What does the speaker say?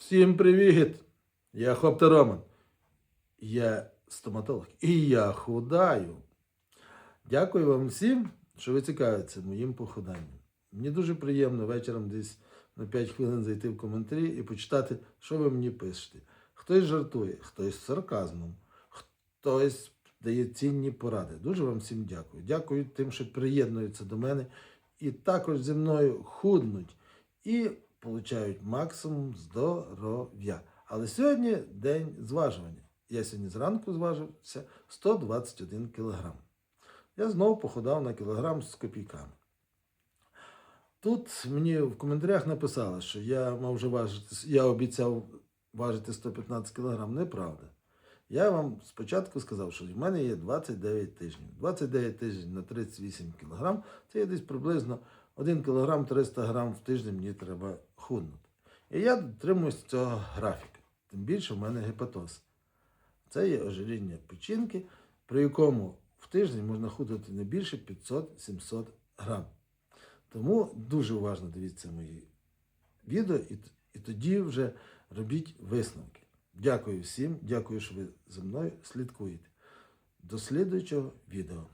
Всім привіт! Я Хопта Роман. Я стоматолог і я худаю. Дякую вам всім, що ви цікавитеся моїм походанням. Мені дуже приємно вечором десь на 5 хвилин зайти в коментарі і почитати, що ви мені пишете. Хтось жартує, хтось з сарказмом, хтось дає цінні поради. Дуже вам всім дякую. Дякую тим, що приєднуються до мене і також зі мною худнуть і получають максимум здоров'я. Але сьогодні день зважування. Я сьогодні зранку зважився 121 кг. Я знову походав на кілограм з копійками. Тут мені в коментарях написали, що я мав вже важити, я обіцяв важити 115 кг. Неправда. Я вам спочатку сказав, що в мене є 29 тижнів. 29 тижнів на 38 кг це є десь приблизно 1 кг 300 г в тиждень мені треба худнути. І я дотримуюсь цього графіка. Тим більше в мене гепатоз. Це є ожиріння печінки, при якому в тиждень можна худати не більше 500-700 грам. Тому дуже уважно дивіться мої відео і, і тоді вже робіть висновки. Дякую всім, дякую, що ви за мною слідкуєте. До слідуючого відео.